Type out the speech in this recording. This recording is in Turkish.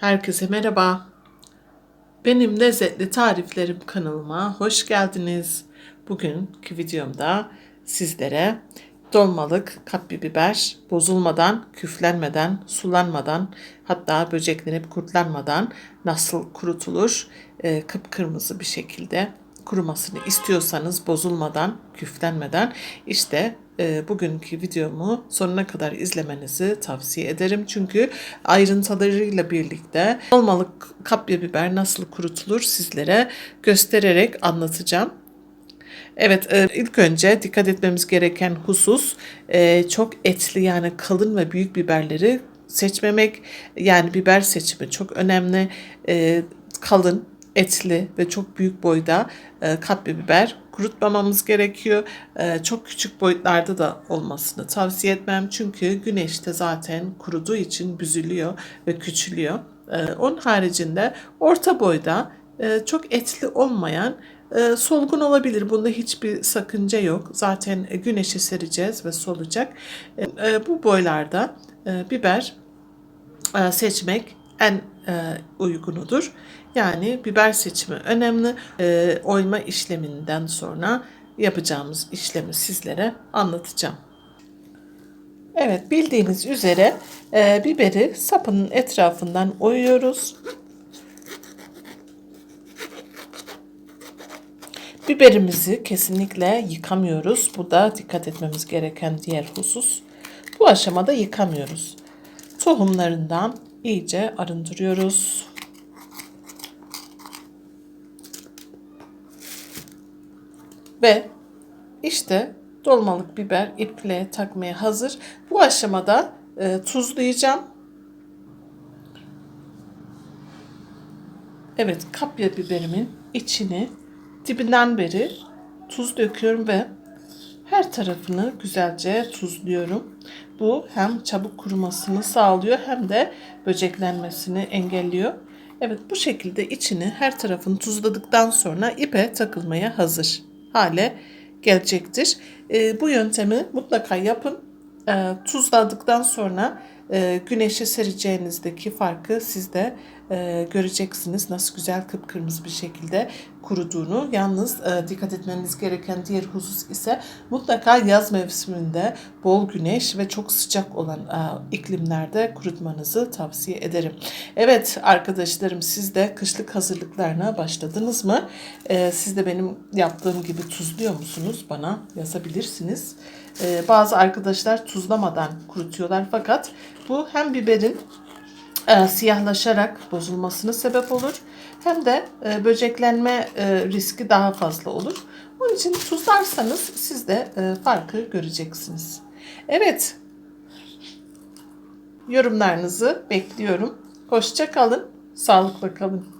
Herkese merhaba. Benim lezzetli tariflerim kanalıma hoş geldiniz. Bugünkü videomda sizlere dolmalık kapya biber bozulmadan, küflenmeden, sulanmadan, hatta böceklenip kurtlanmadan nasıl kurutulur e, kıpkırmızı bir şekilde kurumasını istiyorsanız bozulmadan, küflenmeden işte e, bugünkü videomu sonuna kadar izlemenizi tavsiye ederim. Çünkü ayrıntılarıyla birlikte dolmalık kapya biber nasıl kurutulur sizlere göstererek anlatacağım. Evet, e, ilk önce dikkat etmemiz gereken husus e, çok etli yani kalın ve büyük biberleri seçmemek. Yani biber seçimi çok önemli. E, kalın, etli ve çok büyük boyda e, kapya biber kurutmamamız gerekiyor. E, çok küçük boyutlarda da olmasını tavsiye etmem. Çünkü güneşte zaten kuruduğu için büzülüyor ve küçülüyor. E, onun haricinde orta boyda e, çok etli olmayan e, solgun olabilir. Bunda hiçbir sakınca yok. Zaten güneşe sereceğiz ve solacak. E, e, bu boylarda e, biber e, seçmek en e, uygunudur. Yani biber seçimi önemli. E, oyma işleminden sonra yapacağımız işlemi sizlere anlatacağım. Evet bildiğiniz üzere e, biberi sapının etrafından oyuyoruz. Biberimizi kesinlikle yıkamıyoruz. Bu da dikkat etmemiz gereken diğer husus. Bu aşamada yıkamıyoruz. Tohumlarından iyice arındırıyoruz. Ve işte dolmalık biber ipliğe takmaya hazır. Bu aşamada e, tuzlayacağım. Evet kapya biberimin içini dibinden beri tuz döküyorum ve her tarafını güzelce tuzluyorum. Bu hem çabuk kurumasını sağlıyor hem de böceklenmesini engelliyor. Evet bu şekilde içini her tarafını tuzladıktan sonra ipe takılmaya hazır hale gelecektir. E, bu yöntemi mutlaka yapın. E, tuzladıktan sonra e, güneşe sereceğinizdeki farkı siz de e, göreceksiniz. Nasıl güzel kıpkırmızı bir şekilde kuruduğunu. Yalnız e, dikkat etmeniz gereken diğer husus ise mutlaka yaz mevsiminde bol güneş ve çok sıcak olan e, iklimlerde kurutmanızı tavsiye ederim. Evet arkadaşlarım siz de kışlık hazırlıklarına başladınız mı? E, siz de benim yaptığım gibi tuzluyor musunuz? Bana yazabilirsiniz. Bazı arkadaşlar tuzlamadan kurutuyorlar fakat bu hem biberin e, siyahlaşarak bozulmasına sebep olur hem de e, böceklenme e, riski daha fazla olur. Onun için tuzlarsanız siz de e, farkı göreceksiniz. Evet. Yorumlarınızı bekliyorum. Hoşça kalın. Sağlıkla kalın.